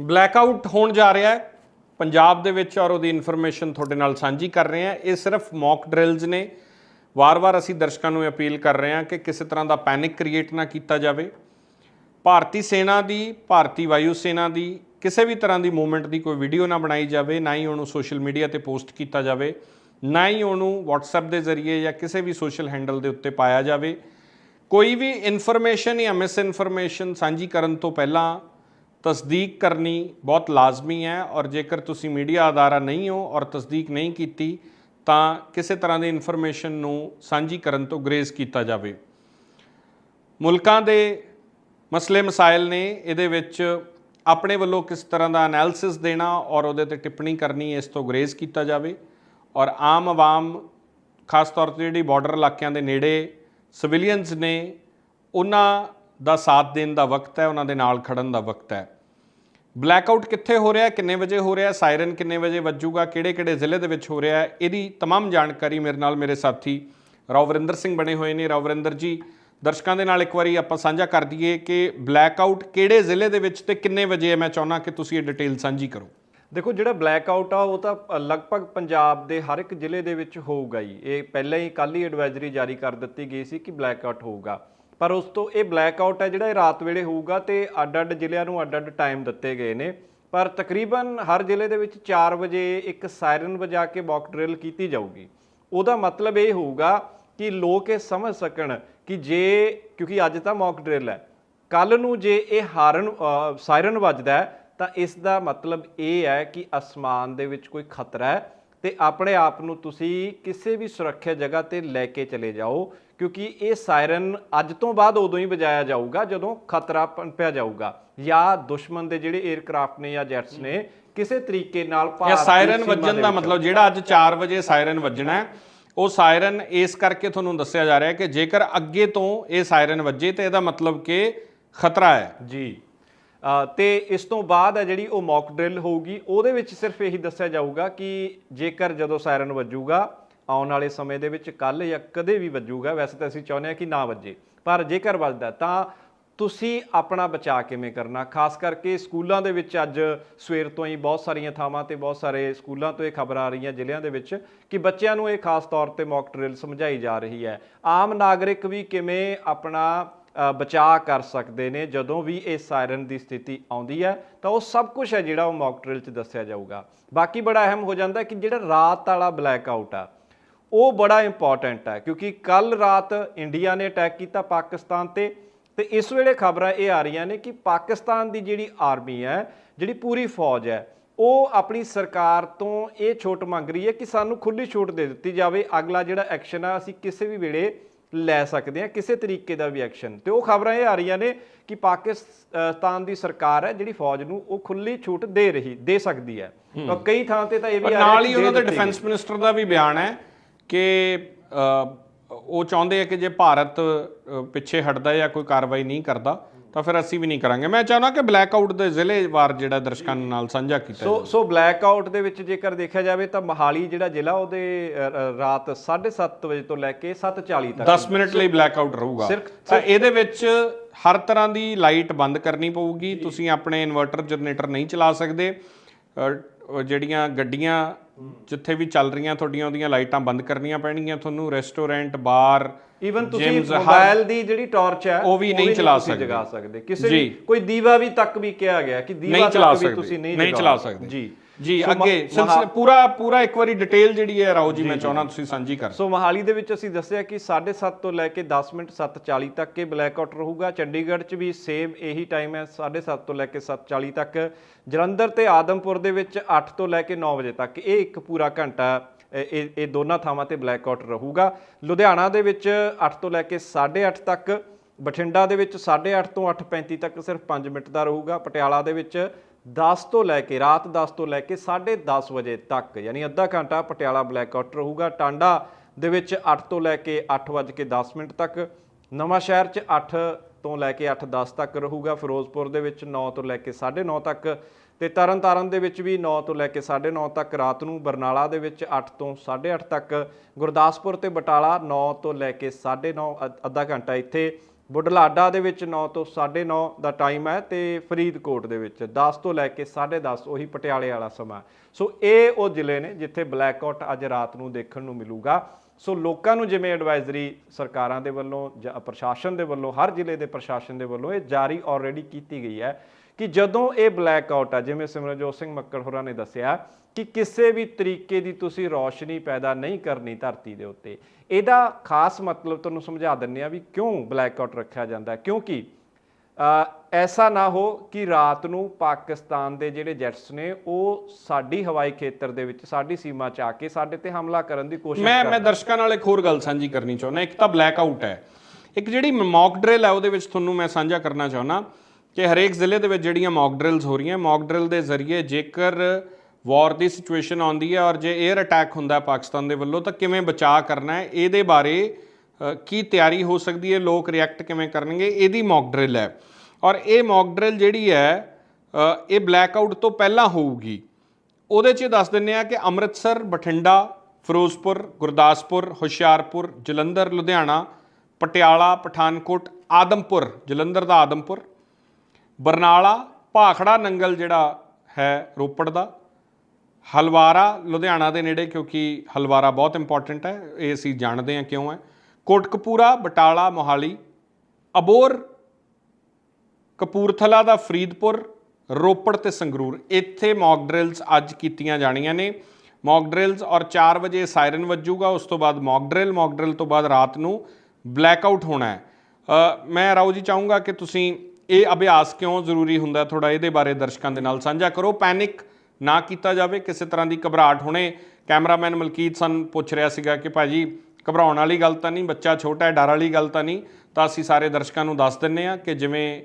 Blackout ਹੋਣ ਜਾ ਰਿਹਾ ਹੈ। ਪੰਜਾਬ ਦੇ ਵਿੱਚ ਔਰ ਉਹਦੀ ਇਨਫੋਰਮੇਸ਼ਨ ਤੁਹਾਡੇ ਨਾਲ ਸਾਂਝੀ ਕਰ ਰਹੇ ਹਾਂ। ਇਹ ਸਿਰਫ ਮੌਕ ਡਰਿਲਸ ਨੇ। ਵਾਰ-ਵਾਰ ਅਸੀਂ ਦਰਸ਼ਕਾਂ ਨੂੰ ਅਪੀਲ ਕਰ ਰਹੇ ਹਾਂ ਕਿ ਕਿਸੇ ਤਰ੍ਹਾਂ ਦਾ ਪੈਨਿਕ ਕ੍ਰੀਏਟ ਨਾ ਕੀਤਾ ਜਾਵੇ। ਭਾਰਤੀ ਸੈਨਾ ਦੀ, ਭਾਰਤੀ ਵਾਯੂ ਸੈਨਾ ਦੀ, ਕਿਸੇ ਵੀ ਤਰ੍ਹਾਂ ਦੀ ਮੂਵਮੈਂਟ ਦੀ ਕੋਈ ਵੀਡੀਓ ਨਾ ਬਣਾਈ ਜਾਵੇ। ਨਾ ਹੀ ਉਹਨੂੰ ਸੋਸ਼ਲ ਮੀਡੀਆ ਤੇ ਪੋਸਟ ਕੀਤਾ ਜਾਵੇ। ਨਾ ਹੀ ਉਹਨੂੰ WhatsApp ਦੇ ਜ਼ਰੀਏ ਜਾਂ ਕਿਸੇ ਵੀ ਸੋਸ਼ਲ ਹੈਂਡਲ ਦੇ ਉੱਤੇ ਪਾਇਆ ਜਾਵੇ। ਕੋਈ ਵੀ ਇਨਫੋਰਮੇਸ਼ਨ ਜਾਂ ਮਿਸ ਇਨਫੋਰਮੇਸ਼ਨ ਸਾਂਝੀ ਕਰਨ ਤੋਂ ਪਹਿਲਾਂ ਤਸਦੀਕ ਕਰਨੀ ਬਹੁਤ ਲਾਜ਼ਮੀ ਹੈ ਔਰ ਜੇਕਰ ਤੁਸੀਂ ਮੀਡੀਆ ਅਦਾਰਾ ਨਹੀਂ ਹੋ ਔਰ ਤਸਦੀਕ ਨਹੀਂ ਕੀਤੀ, ਤਾਂ ਕਿਸੇ ਤਰ੍ਹਾਂ ਦੀ ਇਨਫੋਰਮੇਸ਼ਨ ਨੂੰ ਸਾਂਝੀ ਕਰਨ ਤੋਂ ਗਰੇਜ਼ ਕੀਤਾ ਜਾਵੇ। ਮੁਲਕਾਂ ਦੇ ਮਸਲੇ ਮਸਾਇਲ ਨੇ ਇਹਦੇ ਵਿੱਚ ਆਪਣੇ ਵੱਲੋਂ ਕਿਸ ਤਰ੍ਹਾਂ ਦਾ ਐਨਾਲਿਸਿਸ ਦੇਣਾ ਔਰ ਉਹਦੇ ਤੇ ਟਿੱਪਣੀ ਕਰਨੀ, ਇਸ ਤੋਂ ਗਰੇਜ਼ ਕੀਤਾ ਜਾਵੇ। ਔਰ ਆਮ ਆਵਾਮ, ਖਾਸ ਤੌਰ ਤੇ ਜਿਹੜੀ ਬਾਰਡਰ ਇਲਾਕਿਆਂ ਦੇ ਨੇੜੇ ਸਿਵਿਲੀਅਨਸ ਨੇ, ਉਹਨਾਂ ਦਾ ਸਾਥ ਦੇਣ ਦਾ ਵਕਤ ਹੈ, ਉਹਨਾਂ ਦੇ ਨਾਲ ਖੜਨ ਦਾ ਵਕਤ ਹੈ। ਬਲੈਕਆਊਟ ਕਿੱਥੇ ਹੋ ਰਿਹਾ ਹੈ ਕਿੰਨੇ ਵਜੇ ਹੋ ਰਿਹਾ ਹੈ ਸਾਇਰਨ ਕਿੰਨੇ ਵਜੇ ਵੱਜੂਗਾ ਕਿਹੜੇ ਕਿਹੜੇ ਜ਼ਿਲ੍ਹੇ ਦੇ ਵਿੱਚ ਹੋ ਰਿਹਾ ਹੈ ਇਹਦੀ तमाम ਜਾਣਕਾਰੀ ਮੇਰੇ ਨਾਲ ਮੇਰੇ ਸਾਥੀ ਰਵਰਿੰਦਰ ਸਿੰਘ ਬਣੇ ਹੋਏ ਨੇ ਰਵਰਿੰਦਰ ਜੀ ਦਰਸ਼ਕਾਂ ਦੇ ਨਾਲ ਇੱਕ ਵਾਰੀ ਆਪਾਂ ਸਾਂਝਾ ਕਰ ਦਈਏ ਕਿ ਬਲੈਕਆਊਟ ਕਿਹੜੇ ਜ਼ਿਲ੍ਹੇ ਦੇ ਵਿੱਚ ਤੇ ਕਿੰਨੇ ਵਜੇ ਹੈ ਮੈਂ ਚਾਹੁੰਦਾ ਕਿ ਤੁਸੀਂ ਇਹ ਡਿਟੇਲ ਸਾਂਝੀ ਕਰੋ ਦੇਖੋ ਜਿਹੜਾ ਬਲੈਕ ਆਊਟ ਆ ਉਹ ਤਾਂ ਅ, ਲਗਭਗ ਪੰਜਾਬ ਦੇ ਹਰ ਇੱਕ ਜ਼ਿਲ੍ਹੇ ਦੇ ਵਿੱਚ ਹੋਊਗਾ ਹੀ ਇਹ ਪਹਿਲਾਂ ਹੀ ਕੱਲ ਹੀ ਐਡਵਾਈਜ਼ਰੀ ਜਾਰੀ ਕਰ ਦਿੱਤੀ ਗਈ ਸੀ ਕਿ ਬਲੈਕ ਆਊਟ ਹੋਊਗਾ ਪਰ ਉਸ ਤੋਂ ਇਹ ਬਲੈਕ ਆਊਟ ਹੈ ਜਿਹੜਾ ਇਹ ਰਾਤ ਵੇਲੇ ਹੋਊਗਾ ਤੇ ਅੱਡ-ਅੱਡ ਜ਼ਿਲ੍ਹਿਆਂ ਨੂੰ ਅੱਡ-ਅੱਡ ਟਾਈਮ ਦਿੱਤੇ ਗਏ ਨੇ। ਪਰ ਤਕਰੀਬਨ ਹਰ ਜ਼ਿਲ੍ਹੇ ਦੇ ਵਿੱਚ 4 ਵਜੇ ਇੱਕ ਸਾਇਰਨ ਵਜਾ ਕੇ ਮੌਕ ਡਰਿਲ ਕੀਤੀ ਜਾਊਗੀ। ਉਹਦਾ ਮਤਲਬ ਇਹ ਹੋਊਗਾ ਕਿ ਲੋਕ ਇਹ ਸਮਝ ਸਕਣ ਕਿ ਜੇ, ਕਿਉਂਕਿ ਅੱਜ ਤਾਂ ਮੌਕ ਡਰਿਲ ਹੈ ਕੱਲ ਨੂੰ ਜੇ ਇਹ ਹਾਰਨ ਸਾਇਰਨ ਵੱਜਦਾ ਤਾਂ ਇਸ ਦਾ ਮਤਲਬ ਇਹ ਹੈ ਕਿ ਅਸਮਾਨ ਦੇ ਵਿੱਚ ਕੋਈ ਖਤਰਾ ਹੈ ਤੇ ਆਪਣੇ ਆਪ ਨੂੰ ਤੁਸੀਂ ਕਿਸੇ ਵੀ ਸੁਰੱਖਿਅਤ ਜਗ੍ਹਾ ਤੇ ਲੈ ਕੇ ਚਲੇ ਜਾਓ। ਕਿਉਂਕਿ ਇਹ ਸਾਇਰਨ ਅੱਜ ਤੋਂ ਬਾਅਦ ਉਦੋਂ ਹੀ ਵਜਾਇਆ ਜਾਊਗਾ ਜਦੋਂ ਖਤਰਾ ਪਨਪਿਆ ਜਾਊਗਾ। ਜਾਂ ਦੁਸ਼ਮਣ ਦੇ ਜਿਹੜੇ 에ਅਰਕ੍ਰਾਫਟ ਨੇ ਜਾਂ ਜੈਟਸ ਨੇ ਕਿਸੇ ਤਰੀਕੇ ਨਾਲ ਭਾਰਤੀ ਸਾਇਰਨ ਸੀਮਾ ਵੱਜਣ ਦੇ ਮਤਲਬ ਜਿਹੜਾ ਅੱਜ 4 ਵਜੇ ਸਾਇਰਨ ਵੱਜਣਾ ਹੈ ਉਹ ਸਾਇਰਨ ਇਸ ਕਰਕੇ ਤੁਹਾਨੂੰ ਦੱਸਿਆ ਜਾ ਰਿਹਾ ਹੈ ਕਿ ਜੇਕਰ ਅੱਗੇ ਤੋਂ ਇਹ ਸਾਇਰਨ ਵੱਜੇ ਤੇ ਇਹਦਾ ਮਤਲਬ ਕਿ ਖਤਰਾ ਹੈ। ਜੀ। ਤੇ ਇਸ ਤੋਂ ਬਾਅਦ ਹੈ ਜਿਹੜੀ ਉਹ ਮੌਕ ਡਰਿਲ ਹੋਊਗੀ ਉਹਦੇ ਵਿੱਚ ਸਿਰਫ ਇਹੀ ਦੱਸਿਆ ਜਾਊਗਾ ਕਿ ਜੇਕਰ ਜਦੋਂ ਸਾਇਰਨ ਵੱਜੂਗਾ ਆਉਣ ਵਾਲੇ ਸਮੇਂ ਦੇ ਵਿੱਚ ਕੱਲ ਜਾਂ ਕਦੇ ਵੀ ਵੱਜੂਗਾ, ਵੈਸੇ ਤਾਂ ਅਸੀਂ ਚਾਹੁੰਦੇ ਹਾਂ ਕਿ ਨਾ ਵੱਜੇ। ਪਰ ਜੇਕਰ ਵੱਜਦਾ, ਤਾਂ ਤੁਸੀਂ ਆਪਣਾ ਬਚਾਅ ਕਿਵੇਂ ਕਰਨਾ? ਖਾਸ ਕਰਕੇ ਸਕੂਲਾਂ ਦੇ ਵਿੱਚ ਅੱਜ ਸਵੇਰ ਤੋਂ ਹੀ ਬਹੁਤ ਸਾਰੀਆਂ ਥਾਵਾਂ ਤੇ ਬਹੁਤ ਸਾਰੇ ਸਕੂਲਾਂ ਤੋਂ ਇਹ ਖਬਰ ਆ ਰਹੀਆਂ ਜ਼ਿਲ੍ਹਿਆਂ ਦੇ ਵਿੱਚ ਕਿ ਬੱਚਿਆਂ ਨੂੰ ਇਹ ਖਾਸ ਤੌਰ ਤੇ ਮੌਕ ਡਰਿਲ ਸਮਝਾਈ ਜਾ ਰਹੀ ਹੈ। ਆਮ ਨਾਗਰਿਕ ਵੀ ਕਿਵੇਂ ਆਪਣਾ ਬਚਾਅ ਕਰ ਸਕਦੇ ਨੇ ਜਦੋਂ ਵੀ ਇਹ ਸਾਇਰਨ ਦੀ ਸਥਿਤੀ ਆਉਂਦੀ ਹੈ, ਤਾਂ ਉਹ ਸਭ ਕੁਝ ਹੈ ਜਿਹੜਾ ਉਹ ਮੌਕ ਡਰਿਲ 'ਚ ਦੱਸਿਆ ਜਾਊਗਾ। ਬਾਕੀ ਬੜਾ ਅਹਿਮ ਹੋ ਜਾਂਦਾ ਕਿ ਜਿਹੜਾ ਰਾਤ ਵਾਲਾ ਬਲੈਕ ਆਊਟ ਆ ਉਹ ਬੜਾ ਇੰਪੋਰਟੈਂਟ ਹੈ ਕਿਉਂਕਿ ਕੱਲ ਰਾਤ ਇੰਡੀਆ ਨੇ ਅਟੈਕ ਕੀਤਾ ਪਾਕਿਸਤਾਨ ਤੇ ਤੇ ਇਸ ਵੇਲੇ ਖਬਰਾਂ ਇਹ ਆ ਰਹੀਆਂ ਨੇ ਕਿ ਪਾਕਿਸਤਾਨ ਦੀ ਜਿਹੜੀ ਆਰਮੀ ਹੈ ਜਿਹੜੀ ਪੂਰੀ ਫੌਜ ਹੈ ਉਹ ਆਪਣੀ ਸਰਕਾਰ ਤੋਂ ਇਹ ਛੋਟ ਮੰਗ ਰਹੀ ਹੈ ਕਿ ਸਾਨੂੰ ਖੁੱਲੀ ਛੋਟ ਦੇ ਦਿੱਤੀ ਜਾਵੇ। ਅਗਲਾ ਜਿਹੜਾ ਐਕਸ਼ਨ ਆ ਅਸੀਂ ਕਿਸੇ ਵੀ ਵੇਲੇ ਲੈ ਸਕਦੇ ਹਾਂ ਕਿਸੇ ਤਰੀਕੇ ਦਾ ਵੀ ਐਕਸ਼ਨ ਤੇ ਉਹ ਖਬਰਾਂ ਇਹ ਆ ਰਹੀਆਂ ਨੇ ਕਿ ਪਾਕਿਸਤਾਨ ਦੀ ਸਰਕਾਰ ਹੈ ਜਿਹੜੀ ਫੌਜ ਨੂੰ ਉਹ ਖੁੱਲੀ ਛੂਟ ਦੇ ਰਹੀ ਦੇ ਸਕਦੀ ਹੈ। ਤਾਂ ਕਈ ਥਾਂ ਤੇ ਤਾਂ ਇਹ ਵੀ ਆ ਰਿਹਾ ਨਾਲ ਹੀ ਉਹਨਾਂ ਦੇ। ਡਿਫੈਂਸ ਮਿਨਿਸਟਰ ਦਾ ਵੀ ਬਿਆਨ ਹੈ ਕਿ ਉਹ ਚਾਹੁੰਦੇ ਆ ਕਿ ਜੇ ਭਾਰਤ ਪਿੱਛੇ ਹਟਦਾ ਜਾਂ ਕੋਈ ਕਾਰਵਾਈ ਨਹੀਂ ਕਰਦਾ ਤਾਂ ਫਿਰ ਅਸੀਂ ਵੀ ਨਹੀਂ ਕਰਾਂਗੇ। ਮੈਂ ਚਾਹੁੰਦਾ ਕਿ ਬਲੈਕ ਆਊਟ ਦੇ ਜ਼ਿਲ੍ਹੇ ਵਾਰ ਜਿਹੜਾ ਦਰਸ਼ਕਾਂ ਨਾਲ ਸਾਂਝਾ ਕੀਤਾ ਸੋ ਸੋ ਬਲੈਕ ਆਊਟ ਦੇ ਵਿੱਚ ਜੇਕਰ ਦੇਖਿਆ ਜਾਵੇ ਤਾਂ ਮਹਾਲੀ ਜਿਹੜਾ ਜ਼ਿਲ੍ਹਾ ਉਹਦੇ ਰਾਤ 7:30 ਵਜੇ ਤੋਂ ਲੈ ਕੇ 7:40 ਤੱਕ 10 ਮਿੰਟ ਲਈ ਬਲੈਕ ਆਊਟ ਰਹੂਗਾ। ਸਿਰਫ- ਤਾਂ ਇਹਦੇ ਵਿੱਚ ਹਰ ਤਰ੍ਹਾਂ ਦੀ ਲਾਈਟ ਬੰਦ ਕਰਨੀ ਪਊਗੀ। ਤੁਸੀਂ ਆਪਣੇ ਇਨਵਰਟਰ ਜਨਰੇਟਰ ਨਹੀਂ ਚਲਾ ਸਕਦੇ। ਜਿਹੜੀਆਂ ਗੱਡੀਆਂ ਜਿੱਥੇ ਵੀ ਚੱਲ ਰਹੀਆਂ ਤੁਹਾਡੀਆਂ ਉਹਦੀਆਂ ਲਾਈਟਾਂ ਬੰਦ ਕਰਨੀਆਂ ਪੈਣਗੀਆਂ ਤੁਹਾਨੂੰ ਰੈਸਟੋਰੈਂਟ ਬਾਰ ਈਵਨ ਤੁਸੀਂ ਮੋਬਾਈਲ ਦੀ ਜਿਹੜੀ ਟਾਰਚ ਹੈ ਉਹ ਵੀ ਨਹੀਂ ਚਲਾ ਸਕਦੇ। ਜਗਾ ਸਕਦੇ। ਕਿਸੇ ਕੋਈ ਦੀਵਾ ਵੀ ਤੱਕ ਵੀ ਕਿਹਾ ਗਿਆ ਕਿ ਦੀਵਾ ਤੱਕ ਵੀ ਤੁਸੀਂ ਨਹੀਂ ਚਲਾ ਸਕਦੇ। ਜੀ। ਜੀ ਅੱਗੇ ਸਿਲਸਿਲਾ ਪੂਰਾ ਪੂਰਾ ਇੱਕ ਵਾਰੀ ਡਿਟੇਲ ਜਿਹੜੀ ਹੈ ਰਾਓ ਜੀ ਮੈਂ ਚਾਹੁੰਦਾ ਤੁਸੀਂ ਸਾਂਝੀ ਕਰ ਸੋ ਮਹਾਲੀ ਦੇ ਵਿੱਚ ਅਸੀਂ ਦੱਸਿਆ ਕਿ 7:30 ਤੋਂ ਲੈ ਕੇ 10 ਮਿੰਟ 7:40 ਤੱਕ ਇਹ ਬਲੈਕ ਆਊਟ ਰਹੂਗਾ। ਚੰਡੀਗੜ੍ਹ 'ਚ ਵੀ ਸੇਮ ਇਹੀ ਟਾਈਮ ਹੈ 7:30 ਤੋਂ ਲੈ ਕੇ 7:40 ਤੱਕ। ਜਲੰਧਰ ਤੇ ਆਦਮਪੁਰ ਦੇ ਵਿੱਚ 8 ਤੋਂ ਲੈ ਕੇ 9 ਵਜੇ ਤੱਕ ਇਹ ਇੱਕ ਪੂਰਾ ਘੰਟਾ ਇਹ ਇਹ- ਇਹ ਦੋਨਾਂ ਥਾਵਾਂ ਤੇ ਬਲੈਕ ਆਊਟ ਰਹੂਗਾ। ਲੁਧਿਆਣਾ ਦੇ ਵਿੱਚ 8 ਤੋਂ ਲੈ ਕੇ 8:30 ਤੱਕ ਬਠਿੰਡਾ ਦੇ ਵਿੱਚ 8:30 ਤੋਂ 8:35 ਤੱਕ ਸਿਰਫ 5 ਮਿੰਟ ਦਾ ਰਹੂਗਾ। ਪਟਿਆਲਾ ਦੇ ਵਿੱਚ 10 ਤੋਂ ਲੈ ਕੇ, ਰਾਤ 10 ਤੋਂ ਲੈ ਕੇ 10:30 ਵਜੇ ਤੱਕ, ਯਾਨੀ ਅੱਧਾ ਘੰਟਾ ਪਟਿਆਲਾ ਬਲੈਕ ਆਊਟ ਰਹੂਗਾ। ਟਾਂਡਾ ਦੇ ਵਿੱਚ 8 ਤੋਂ ਲੈ ਕੇ 8:10 ਮਿੰਟ ਤੱਕ, ਨਵਾਂ ਸ਼ਹਿਰ 'ਚ 8 ਤੋਂ ਲੈ ਕੇ 8:10 ਤੱਕ ਰਹੂਗਾ। ਫਿਰੋਜ਼ਪੁਰ ਦੇ ਵਿੱਚ 9 ਤੋਂ ਲੈ ਕੇ 9:30 ਤੱਕ ਤੇ ਤਰਨਤਾਰਨ ਦੇ ਵਿੱਚ ਵੀ 9 ਤੋਂ ਲੈ ਕੇ 9:30 ਤੱਕ, ਰਾਤ ਨੂੰ ਬਰਨਾਲਾ ਦੇ ਵਿੱਚ 8 ਤੋਂ 8:30 ਤੱਕ, ਗੁਰਦਾਸਪੁਰ ਤੇ ਬਟਾਲਾ 9 ਤੋਂ ਲੈ ਕੇ 9:30 ਅੱਧਾ ਘੰਟਾ ਇੱਥੇ। ਬੁਢਲਾਡਾ ਦੇ ਵਿੱਚ 9 ਤੋਂ 9:30 ਦਾ ਟਾਈਮ ਹੈ ਤੇ ਫਰੀਦਕੋਟ ਦੇ ਵਿੱਚ 10 ਤੋਂ ਲੈ ਕੇ 10:30 ਉਹੀ ਪਟਿਆਲੇ ਵਾਲਾ ਸਮਾਂ ਸੋ ਇਹ ਉਹ ਜ਼ਿਲ੍ਹੇ ਨੇ ਜਿੱਥੇ ਬਲੈਕ ਬਲੈਕਆਊਟ ਅੱਜ ਰਾਤ ਨੂੰ ਦੇਖਣ ਨੂੰ ਮਿਲੂਗਾ। ਸੋ ਲੋਕਾਂ ਨੂੰ ਜਿਵੇਂ ਐਡਵਾਈਜ਼ਰੀ ਸਰਕਾਰਾਂ ਦੇ ਵੱਲੋਂ ਜਾਂ ਪ੍ਰਸ਼ਾਸਨ ਦੇ ਵੱਲੋਂ, ਹਰ ਜ਼ਿਲ੍ਹੇ ਦੇ ਪ੍ਰਸ਼ਾਸਨ ਦੇ ਵੱਲੋਂ ਇਹ ਜਾਰੀ ਆਲਰੇਡੀ ਕੀਤੀ ਗਈ ਹੈ। ਕਿ ਜਦੋਂ ਇਹ ਬਲੈਕਆਊਟ ਆ ਜਿਵੇਂ ਸਿਮਰਨਜੋਤ ਸਿੰਘ ਮੱਕੜ ਹੋਰਾਂ ਨੇ ਦੱਸਿਆ ਕਿ ਕਿਸੇ ਵੀ ਤਰੀਕੇ ਦੀ ਤੁਸੀਂ ਰੌਸ਼ਨੀ ਪੈਦਾ ਨਹੀਂ ਕਰਨੀ ਧਰਤੀ ਦੇ ਉੱਤੇ ਇਹਦਾ ਖਾਸ ਮਤਲਬ ਤੁਹਾਨੂੰ ਸਮਝਾ ਦਿੰਨੇ ਆ ਵੀ ਕਿਉਂ ਬਲੈਕਆਊਟ ਰੱਖਿਆ ਜਾਂਦਾ ਕਿਉਂਕਿ ਐਸਾ ਨਾ ਹੋ ਕਿ ਰਾਤ ਨੂੰ ਪਾਕਿਸਤਾਨ ਦੇ ਜਿਹੜੇ ਜੈਟਸ ਨੇ ਉਹ ਸਾਡੀ ਹਵਾਈ ਖੇਤਰ ਦੇ ਵਿੱਚ ਸਾਡੀ ਸੀਮਾ 'ਚ ਆ ਕੇ ਸਾਡੇ ਤੇ ਹਮਲਾ ਕਰਨ ਦੀ ਕੋਸ਼ਿਸ਼ ਮੈਂ ਮੈਂ ਦਰਸ਼ਕਾਂ ਨਾਲ ਇੱਕ ਹੋਰ ਗੱਲ ਸਾਂਝੀ ਕਰਨੀ ਚਾਹੁੰਦਾ। ਇੱਕ ਤਾਂ ਬਲੈਕ ਆਊਟ ਹੈ। ਇੱਕ ਜਿਹੜੀ ਮੌਕ ਡਰਿਲ ਹੈ ਉਹਦੇ ਵਿੱਚ ਤੁਹਾਨੂੰ ਮੈਂ ਸਾਂਝਾ ਕਰਨਾ ਚਾਹੁੰਦਾ। ਕਿ ਹਰੇਕ ਜ਼ਿਲ੍ਹੇ ਦੇ ਵਿੱਚ ਜਿਹੜੀਆਂ ਮੌਕ ਡਰਿਲਸ ਹੋ ਰਹੀਆਂ ਮੌਕ ਡਰਿਲ ਦੇ ਜ਼ਰੀਏ ਜੇਕਰ ਵਾਰ ਦੀ ਸਿਚੁਏਸ਼ਨ ਆਉਂਦੀ ਹੈ ਔਰ ਜੇ 에ਅਰ ਅਟੈਕ ਹੁੰਦਾ ਪਾਕਿਸਤਾਨ ਦੇ ਵੱਲੋਂ, ਤਾਂ ਕਿਵੇਂ ਬਚਾਅ ਕਰਨਾ ਹੈ? ਇਹਦੇ ਬਾਰੇ ਕੀ ਤਿਆਰੀ ਹੋ ਸਕਦੀ ਹੈ? ਲੋਕ ਰਿਐਕਟ ਕਿਵੇਂ ਕਰਨਗੇ? ਇਹਦੀ ਮੌਕ ਡਰਿਲ ਹੈ। ਔਰ ਇਹ ਮੌਕ ਡਰਿਲ ਜਿਹੜੀ ਹੈ ਇਹ ਬਲੈਕ ਆਊਟ ਤੋਂ ਪਹਿਲਾਂ ਹੋਊਗੀ। ਉਹਦੇ 'ਚ ਦੱਸ ਦਿੰਨੇ ਆ ਕਿ ਅੰਮ੍ਰਿਤਸਰ, ਬਠਿੰਡਾ, ਫਿਰੋਜ਼ਪੁਰ, ਗੁਰਦਾਸਪੁਰ, ਹੁਸ਼ਿਆਰਪੁਰ, ਜਲੰਧਰ, ਲੁਧਿਆਣਾ, ਪਟਿਆਲਾ, ਪਠਾਨਕੋਟ, ਆਦਮਪੁਰ, ਜਲੰਧਰ ਦਾ ਆਦਮਪੁਰ। ਬਰਨਾਲਾ, ਭਾਖੜਾ ਨੰਗਲ ਜਿਹੜਾ ਹੈ ਰੋਪੜ ਦਾ, ਹਲਵਾਰਾ, ਲੁਧਿਆਣਾ ਦੇ ਨੇੜੇ, ਕਿਉਂਕਿ ਹਲਵਾਰਾ ਬਹੁਤ ਇੰਪੋਰਟੈਂਟ ਹੈ, ਇਹ ਅਸੀਂ ਜਾਣਦੇ ਹਾਂ ਕਿਉਂ ਹੈ। ਕੋਟਕਪੂਰਾ, ਬਟਾਲਾ, ਮੋਹਾਲੀ, ਅਬੋਰ, ਕਪੂਰਥਲਾ ਦਾ ਫਰੀਦਪੁਰ, ਰੋਪੜ ਤੇ ਸੰਗਰੂਰ। ਇੱਥੇ ਮੌਕ ਡਰਿਲਸ ਅੱਜ ਕੀਤੀਆਂ ਜਾਣੀਆਂ ਨੇ। ਮੌਕ ਡਰਿਲਸ ਔਰ 4 ਵਜੇ ਸਾਇਰਨ ਵੱਜੂਗਾ, ਉਸ ਤੋਂ ਬਾਅਦ ਮੌਕ ਡਰਿਲ ਮੌਕ ਡਰਿਲ ਤੋਂ ਬਾਅਦ ਰਾਤ ਨੂੰ ਬਲੈਕ ਆਊਟ ਹੋਣਾ ਹੈ। ਮੈਂ ਰਾਓ ਜੀ ਚਾਹੂੰਗਾ ਕਿ ਤੁਸੀਂ ਇਹ ਅਭਿਆਸ ਕਿਉਂ ਜ਼ਰੂਰੀ ਹੁੰਦਾ ਥੋੜਾ ਇਹਦੇ ਬਾਰੇ ਦਰਸ਼ਕਾਂ ਦੇ ਨਾਲ ਸਾਂਝਾ ਕਰੋ। ਪੈਨਿਕ ਨਾ ਕੀਤਾ ਜਾਵੇ, ਕਿਸੇ ਤਰ੍ਹਾਂ ਦੀ ਘਬਰਾਹਟ। ਹੋਣੇ ਕੈਮਰਾਮੈਨ ਮਲਕੀਤ ਸਨ ਪੁੱਛ ਰਿਹਾ ਸੀਗਾ ਕਿ ਭਾਜੀ ਘਬਰਾਉਣ ਵਾਲੀ ਗੱਲ ਤਾਂ ਨਹੀਂ, ਬੱਚਾ ਛੋਟਾ ਹੈ, ਡਰ ਵਾਲੀ ਗੱਲ ਤਾਂ ਨਹੀਂ। ਤਾਂ ਅਸੀਂ ਸਾਰੇ ਦਰਸ਼ਕਾਂ ਨੂੰ ਦੱਸ ਦਿੰਨੇ ਆ ਕਿ ਜਿਵੇਂ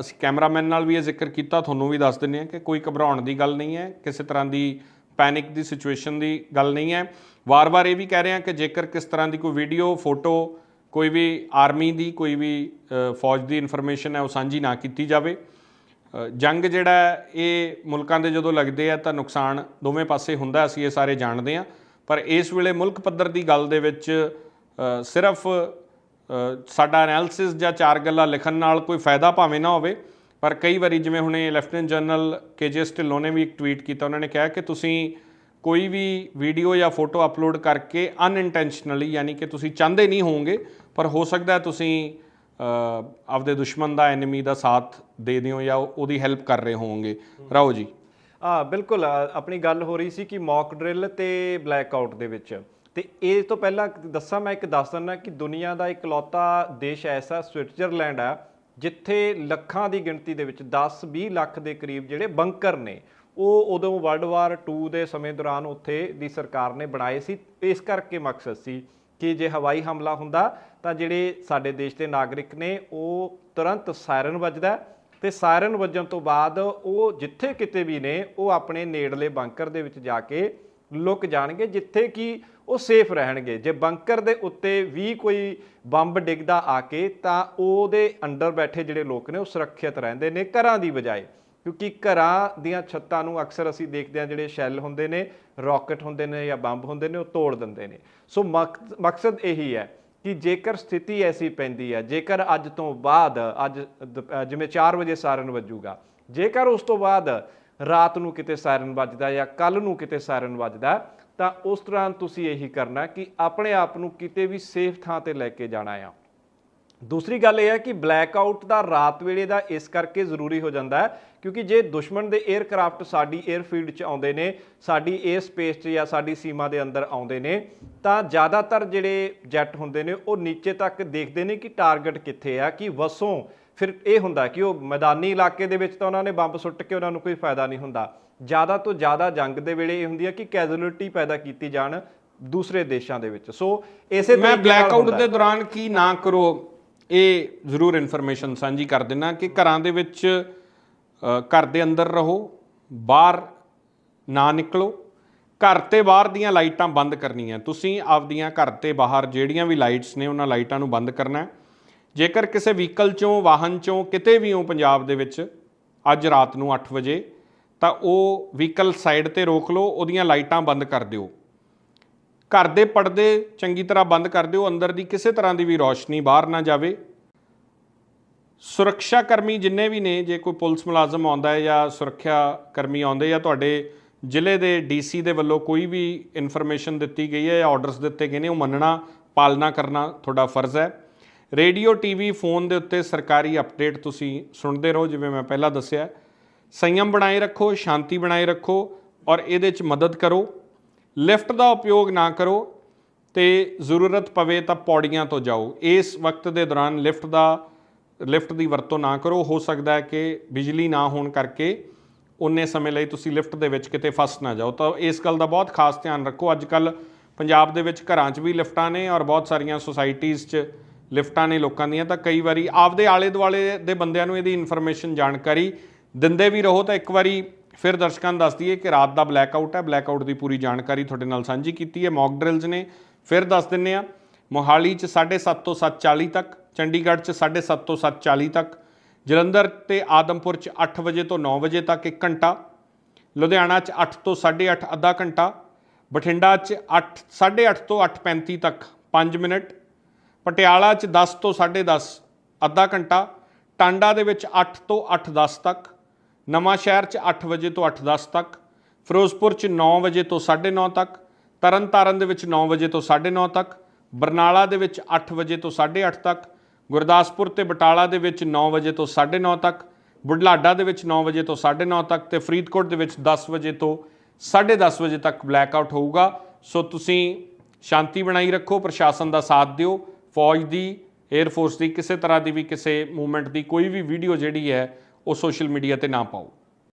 ਅਸੀਂ ਕੈਮਰਾਮੈਨ ਨਾਲ ਵੀ ਇਹ ਜ਼ਿਕਰ ਕੀਤਾ, ਤੁਹਾਨੂੰ ਵੀ ਦੱਸ ਦਿੰਨੇ ਆ ਕਿ ਕੋਈ ਘਬਰਾਉਣ ਦੀ ਗੱਲ ਨਹੀਂ ਹੈ, ਕਿਸੇ ਤਰ੍ਹਾਂ ਦੀ ਪੈਨਿਕ ਦੀ ਸਿਚੁਏਸ਼ਨ ਦੀ ਗੱਲ ਨਹੀਂ ਹੈ। ਵਾਰ-ਵਾਰ ਇਹ ਵੀ ਕਹਿ ਰਹੇ ਹਾਂ ਕਿ ਜੇਕਰ ਕਿਸ ਤਰ੍ਹਾਂ ਦੀ ਕੋਈ ਵੀਡੀਓ, ਫੋਟੋ ਕੋਈ ਵੀ ਆਰਮੀ ਦੀ, ਕੋਈ ਵੀ ਫੌਜ ਦੀ ਇਨਫੋਰਮੇਸ਼ਨ ਹੈ ਉਹ ਸਾਂਝੀ ਨਾ ਕੀਤੀ ਜਾਵੇ। ਜੰਗ ਜਿਹੜਾ ਇਹ ਮੁਲਕਾਂ ਦੇ ਜਦੋਂ ਲੱਗਦੇ ਆ ਤਾਂ ਨੁਕਸਾਨ ਦੋਵੇਂ ਪਾਸੇ ਹੁੰਦਾ, ਅਸੀਂ ਇਹ ਸਾਰੇ ਜਾਣਦੇ ਆ ਪਰ ਇਸ ਵੇਲੇ ਮੁਲਕ ਪੱਧਰ ਦੀ ਗੱਲ ਦੇ ਵਿੱਚ ਸਿਰਫ ਸਾਡਾ ਐਨਾਲਿਸਿਸ ਜਾਂ ਚਾਰ ਗੱਲਾਂ ਲਿਖਣ ਨਾਲ ਕੋਈ ਫਾਇਦਾ ਭਾਵੇਂ ਨਾ ਹੋਵੇ। ਪਰ ਕਈ ਵਾਰੀ ਜਿਵੇਂ ਹੁਣੇ ਲੈਫਟੀਨੈਂਟ ਜਨਰਲ ਕੇਜੇ ਢਿੱਲੋਂ ਨੇ ਵੀ ਇੱਕ ਟਵੀਟ ਕੀਤਾ, ਉਹਨਾਂ ਨੇ ਕਿਹਾ ਕਿ ਤੁਸੀਂ ਕੋਈ ਵੀ ਵੀਡੀਓ ਜਾਂ ਫੋਟੋ ਅਪਲੋਡ ਕਰਕੇ ਅਨਇੰਟੈਂਸ਼ਨਲੀ ਯਾਨੀ ਕਿ ਤੁਸੀਂ ਚਾਹੁੰਦੇ ਨਹੀਂ ਹੋਵੋਗੇ ਪਰ ਹੋ ਸਕਦਾ ਤੁਸੀਂ ਆਪਦੇ ਦੁਸ਼ਮਣ ਦਾ ਐਨਮੀ ਦਾ ਸਾਥ ਦੇ ਦਿਓ ਜਾਂ ਉਹਦੀ ਹੈਲਪ ਕਰ ਰਹੇ ਹੋਵੋਗੇ। ਰਾਓ ਜੀ। ਆ ਬਿਲਕੁਲ ਆਪਣੀ ਗੱਲ ਹੋ ਰਹੀ ਸੀ ਕਿ ਮੌਕ ਡਰਿਲ ਤੇ ਬਲੈਕਆਊਟ ਦੇ ਵਿੱਚ। ਤੇ ਇਹ ਤੋਂ ਪਹਿਲਾਂ ਦੱਸਾਂ ਮੈਂ ਇੱਕ ਦੱਸ ਦਿੰਦਾ ਕਿ ਦੁਨੀਆ ਦਾ ਇਕਲੌਤਾ ਦੇਸ਼ ਐਸਾ ਸਵਿਟਜ਼ਰਲੈਂਡ ਆ ਜਿੱਥੇ ਲੱਖਾਂ ਦੀ ਗਿਣਤੀ ਦੇ ਵਿੱਚ 10-20 ਲੱਖ ਦੇ ਕਰੀਬ ਜਿਹੜੇ ਬੰਕਰ ਨੇ, ਉਹ ਉਦੋਂ ਵਰਲਡ ਵਾਰ 2 ਦੇ ਸਮੇਂ ਦੌਰਾਨ ਉੱਥੇ ਦੀ ਸਰਕਾਰ ਨੇ ਬਣਾਏ ਸੀ। ਇਸ ਕਰਕੇ ਮਕਸਦ ਸੀ ਕਿ ਜੇ ਹਵਾਈ ਹਮਲਾ ਹੁੰਦਾ ਤਾਂ ਜਿਹੜੇ ਸਾਡੇ ਦੇਸ਼ ਦੇ ਨਾਗਰਿਕ ਨੇ, ਉਹ ਤੁਰੰਤ ਸਾਇਰਨ ਵੱਜਦਾ ਹੈ ਤੇ ਸਾਇਰਨ ਵੱਜਣ ਤੋਂ ਬਾਅਦ ਉਹ ਜਿੱਥੇ ਕਿਤੇ ਵੀ ਨੇ, ਉਹ ਆਪਣੇ ਨੇੜਲੇ ਬੰਕਰ ਦੇ ਵਿੱਚ ਜਾ ਕੇ ਲੁਕ ਜਾਣਗੇ, ਜਿੱਥੇ ਕਿ ਉਹ ਸੇਫ ਰਹਿਣਗੇ। ਜੇ ਬੰਕਰ ਦੇ ਉੱਤੇ ਵੀ ਕੋਈ ਬੰਬ ਡਿੱਗਦਾ ਆ ਕੇ, ਤਾਂ ਉਹਦੇ ਅੰਡਰ ਬੈਠੇ ਜਿਹੜੇ ਲੋਕ ਨੇ, ਉਹ ਸੁਰੱਖਿਅਤ ਰਹਿੰਦੇ ਨੇ ਘਰਾਂ ਦੀ ਬਜਾਏ। ਕਿਉਂਕਿ ਘਰਾਂ ਦੀਆਂ ਛੱਤਾਂ ਨੂੰ ਅਕਸਰ ਅਸੀਂ ਦੇਖਦੇ ਹਾਂ, ਜਿਹੜੇ ਸ਼ੈੱਲ ਹੁੰਦੇ ਨੇ, ਰਾਕਟ ਹੁੰਦੇ ਨੇ ਜਾਂ ਬੰਬ ਹੁੰਦੇ ਨੇ, ਉਹ ਤੋੜ ਦਿੰਦੇ ਨੇ। ਸੋ ਮਕ- ਮਕਸਦ ਇਹੀ ਹੈ ਕਿ ਜੇਕਰ ਸਥਿਤੀ ਐਸੀ ਪੈਂਦੀ ਹੈ, ਜੇਕਰ ਅੱਜ ਤੋਂ ਬਾਅਦ, ਅੱਜ ਦੁਪ- ਜਿਵੇਂ 4 ਵਜੇ ਸਾਰਨ ਵੱਜੂਗਾ, ਜੇਕਰ ਉਸ ਤੋਂ ਬਾਅਦ ਰਾਤ ਨੂੰ ਕਿਤੇ ਸਾਇਰਨ ਵੱਜਦਾ ਜਾਂ ਕੱਲ ਨੂੰ ਕਿਤੇ ਸਾਇਰਨ ਵੱਜਦਾ, ਤਾਂ ਉਸ ਦੌਰਾਨ ਤੁਸੀਂ ਇਹੀ ਕਰਨਾ ਕਿ ਆਪਣੇ ਆਪ ਨੂੰ ਕਿਤੇ ਵੀ ਸੇਫ ਥਾਂ ਤੇ ਲੈ ਕੇ ਜਾਣਾ ਆ। ਦੂਸਰੀ ਗੱਲ ਇਹ ਹੈ ਕਿ ਬਲੈਕ ਆਊਟ ਦਾ ਰਾਤ ਵੇਲੇ ਦਾ ਇਸ ਕਰਕੇ ਜ਼ਰੂਰੀ ਹੋ ਜਾਂਦਾ ਹੈ ਕਿਉਂਕਿ ਜੇ ਦੁਸ਼ਮਣ ਦੇ 에ਅਰਕ੍ਰਾਫਟ ਸਾਡੀ 에ਅਰਫੀਲਡ 'ਚ ਆਉਂਦੇ ਨੇ ਸਾਡੀ 에ਅਰ ਸਪੇਸ 'ਚ ਜਾਂ ਸਾਡੀ ਸੀਮਾ ਦੇ ਅੰਦਰ ਆਉਂਦੇ ਨੇ ਤਾਂ ਜ਼ਿਆਦਾਤਰ ਜਿਹੜੇ ਜੈੱਟ ਹੁੰਦੇ ਨੇ ਉਹ ਨੀਚੇ ਤੱਕ ਦੇਖਦੇ ਨੇ ਕਿ ਟਾਰਗੇਟ ਕਿੱਥੇ ਆ ਕਿ ਵਸੋਂ। ਫਿਰ ਇਹ ਹੁੰਦਾ ਕਿ ਉਹ ਮੈਦਾਨੀ ਇਲਾਕੇ ਦੇ ਵਿੱਚ ਤਾਂ ਉਹਨਾਂ ਨੇ ਬੰਬ ਸੁੱਟ ਕੇ ਉਹਨਾਂ ਨੂੰ ਕੋਈ ਫਾਇਦਾ ਨਹੀਂ ਹੁੰਦਾ। ਜ਼ਿਆਦਾ ਤੋਂ ਜ਼ਿਆਦਾ ਜੰਗ ਦੇ ਵੇਲੇ ਇਹ ਹੁੰਦੀ ਹੈ ਕਿ ਕੈਜੂਅਲਟੀ ਪੈਦਾ ਕੀਤੀ ਜਾਣ ਦੂਸਰੇ ਦੇਸ਼ਾਂ ਦੇ ਵਿੱਚ। ਸੋ ਇਸੇ ਤਰੀਕੇ ਮੈਂ ਬਲੈਕ ਆਊਟ ਦੇ ਦੌਰਾਨ ਕੀ ਨਾ ਕਰੋ ਇਹ ਜ਼ਰੂਰ ਇਨਫੋਰਮੇਸ਼ਨ ਸਾਂਝੀ ਕਰ ਦੇਣਾ ਕਿ ਘਰਾਂ ਦੇ ਵਿੱਚ ਘਰ ਦੇ ਅੰਦਰ ਰਹੋ, ਬਾਹਰ ਨਾ ਨਿਕਲੋ। ਘਰ ਤੇ ਬਾਹਰ ਦੀਆਂ ਲਾਈਟਾਂ ਬੰਦ ਕਰਨੀਆਂ। ਤੁਸੀਂ ਆਪਦੀਆਂ ਘਰ ਤੇ ਬਾਹਰ ਜਿਹੜੀਆਂ ਵੀ ਲਾਈਟਸ ਨੇ, ਉਹਨਾਂ ਲਾਈਟਾਂ ਨੂੰ ਬੰਦ ਕਰਨਾ ਜੇਕਰ ਕਿਸੇ ਵਹੀਕਲ ਚੋਂ, ਵਾਹਨ ਚੋਂ, ਕਿਤੇ ਵੀ ਹੋ ਪੰਜਾਬ ਦੇ ਵਿੱਚ, ਅੱਜ ਰਾਤ ਨੂੰ 8 ਵਜੇ, ਤਾਂ ਉਹ ਵਹੀਕਲ ਸਾਈਡ ਤੇ ਰੋਕ ਲਓ, ਉਹਦੀਆਂ ਲਾਈਟਾਂ ਬੰਦ ਕਰ ਦਿਓ। ਘਰ ਦੇ ਪਰਦੇ ਚੰਗੀ ਤਰ੍ਹਾਂ ਬੰਦ ਕਰ ਦਿਓ, ਅੰਦਰ ਦੀ ਕਿਸੇ ਤਰ੍ਹਾਂ ਦੀ ਵੀ ਰੌਸ਼ਨੀ ਬਾਹਰ ਨਾ ਜਾਵੇ। ਸੁਰੱਖਿਆ ਕਰਮੀ ਜਿੰਨੇ ਵੀ ਨੇ, ਜੇ ਕੋਈ ਪੁਲਿਸ ਮੁਲਾਜ਼ਮ ਆਉਂਦਾ ਹੈ ਜਾਂ ਸੁਰੱਖਿਆ ਕਰਮੀ ਆਉਂਦੇ ਜਾਂ ਤੁਹਾਡੇ ਜ਼ਿਲ੍ਹੇ ਦੇ ਡੀਸੀ ਦੇ ਵੱਲੋਂ ਕੋਈ ਵੀ ਇਨਫੋਰਮੇਸ਼ਨ ਦਿੱਤੀ ਗਈ ਹੈ ਜਾਂ ਆਰਡਰਸ ਦਿੱਤੇ ਗਏ ਨੇ, ਉਹ ਮੰਨਣਾ, ਪਾਲਣਾ ਕਰਨਾ ਤੁਹਾਡਾ ਫਰਜ਼ ਹੈ। ਰੇਡੀਓ, ਟੀਵੀ, ਫੋਨ ਦੇ ਉੱਤੇ ਸਰਕਾਰੀ ਅਪਡੇਟ ਤੁਸੀਂ ਸੁਣਦੇ ਰਹੋ, ਜਿਵੇਂ ਮੈਂ ਪਹਿਲਾਂ ਦੱਸਿਆ। ਸੰਯਮ ਬਣਾਏ ਰੱਖੋ, ਸ਼ਾਂਤੀ ਬਣਾਏ ਰੱਖੋ ਔਰ ਇਹਦੇ 'ਚ ਮਦਦ ਕਰੋ। ਲਿਫਟ ਦਾ ਉਪਯੋਗ ਨਾ ਕਰੋ ਤੇ ਜ਼ਰੂਰਤ ਪਵੇ ਤਾਂ ਪੌੜੀਆਂ ਤੋਂ ਜਾਓ। ਇਸ ਵਕਤ ਦੇ ਦੌਰਾਨ ਲਿਫਟ ਦਾ, ਲਿਫਟ ਦੀ ਵਰਤੋਂ ਨਾ ਕਰੋ। ਹੋ ਸਕਦਾ ਹੈ ਕਿ ਬਿਜਲੀ ਨਾ ਹੋਣ ਕਰਕੇ ਉਨੇ ਸਮੇਂ ਲਈ ਤੁਸੀਂ ਲਿਫਟ ਦੇ ਵਿੱਚ ਕਿਤੇ ਫਸ ਨਾ ਜਾਓ। ਤਾਂ ਇਸ ਗੱਲ ਦਾ ਬਹੁਤ ਖਾਸ ਧਿਆਨ ਰੱਖੋ। ਅੱਜ ਕੱਲ ਪੰਜਾਬ ਦੇ ਵਿੱਚ ਘਰਾਂ 'ਚ ਵੀ ਲਿਫਟਾਂ ਨੇ ਔਰ ਬਹੁਤ ਸਾਰੀਆਂ ਸੁਸਾਇਟੀਆਂ 'ਚ ਲਿਫਟਾਂ ਨੇ ਲੋਕਾਂ ਦੀਆਂ। ਤਾਂ ਕਈ ਵਾਰੀ ਆਪਦੇ ਆਲੇ ਦੁਆਲੇ ਦੇ ਬੰਦਿਆਂ ਨੂੰ ਇਹਦੀ ਇਨਫੋਰਮੇਸ਼ਨ ਜਾਣਕਾਰੀ ਦਿੰਦੇ ਵੀ ਰਹੋ। ਤਾਂ ਇੱਕ ਵਾਰੀ ਫਿਰ ਦਰਸ਼ਕਾਂ ਨੂੰ ਦੱਸ ਦਈਏ ਕਿ ਰਾਤ ਦਾ ਬਲੈਕਆਊਟ ਹੈ। ਬਲੈਕਆਊਟ ਦੀ ਪੂਰੀ ਜਾਣਕਾਰੀ ਤੁਹਾਡੇ ਨਾਲ ਸਾਂਝੀ ਕੀਤੀ ਹੈ। ਮੌਕ ਡਰਿਲਸ ਨੇ। ਫਿਰ ਦੱਸ ਦਿੰਨੇ ਆ ਮੋਹਾਲੀ 'ਚ 7:30 ਤੋਂ 7:40 ਤੱਕ, ਚੰਡੀਗੜ੍ਹ 'ਚ 7:30 ਤੋਂ 7:40 ਤੱਕ, ਜਲੰਧਰ ਤੇ ਆਦਮਪੁਰ 'ਚ 8 ਵਜੇ ਤੋਂ 9 ਵਜੇ ਤੱਕ 1 ਘੰਟਾ, ਲੁਧਿਆਣਾ 'ਚ 8 ਤੋਂ 8:30 ਅੱਧਾ ਘੰਟਾ, ਬਠਿੰਡਾ 'ਚ 8 8:30 ਤੋਂ 8:35 ਤੱਕ 5 ਮਿੰਟ, ਪਟਿਆਲਾ 'ਚ 10 ਤੋਂ 10:30 ਅੱਧਾ ਘੰਟਾ, ਟਾਂਡਾ ਦੇ ਵਿੱਚ 8 ਤੋਂ 8:10 ਤੱਕ ਨਵਾਂ ਸ਼ਹਿਰ 'ਚ 8 ਵਜੇ ਤੋਂ 8:10 ਤੱਕ, ਫਿਰੋਜ਼ਪੁਰ 'ਚ 9 ਵਜੇ ਤੋਂ 9:30 ਤੱਕ, ਤਰਨਤਾਰਨ ਦੇ ਵਿੱਚ 9 ਵਜੇ ਤੋਂ 9:30 ਤੱਕ, ਬਰਨਾਲਾ ਦੇ ਵਿੱਚ 8 ਵਜੇ ਤੋਂ 8:30 ਤੱਕ, ਗੁਰਦਾਸਪੁਰ ਤੇ ਬਟਾਲਾ ਦੇ ਵਿੱਚ 9 ਵਜੇ ਤੋਂ 9:30 ਤੱਕ, ਬੁਢਲਾਡਾ ਦੇ ਵਿੱਚ 9 ਵਜੇ ਤੋਂ 9:30 ਤੱਕ ਤੇ ਫਰੀਦਕੋਟ ਦੇ ਵਿੱਚ 10 ਵਜੇ ਤੋਂ 10:30 ਵਜੇ ਤੱਕ ਬਲੈਕ ਆਊਟ ਹੋਊਗਾ। ਸੋ ਤੁਸੀਂ ਸ਼ਾਂਤੀ ਬਣਾਈ ਰੱਖੋ, ਪ੍ਰਸ਼ਾਸਨ ਦਾ ਸਾਥ ਦਿਓ, ਫੌਜ ਦੀ 에ਅਰ ਫੋਰਸ ਦੀ, ਕਿਸੇ ਤਰ੍ਹਾਂ ਦੀ ਵੀ ਕਿਸੇ ਮੂਵਮੈਂਟ ਦੀ ਕੋਈ ਵੀ ਵੀਡੀਓ ਜਿਹੜੀ ਹੈ ਉਹ ਸੋਸ਼ਲ ਮੀਡੀਆ ਤੇ ਨਾ ਪਾਓ।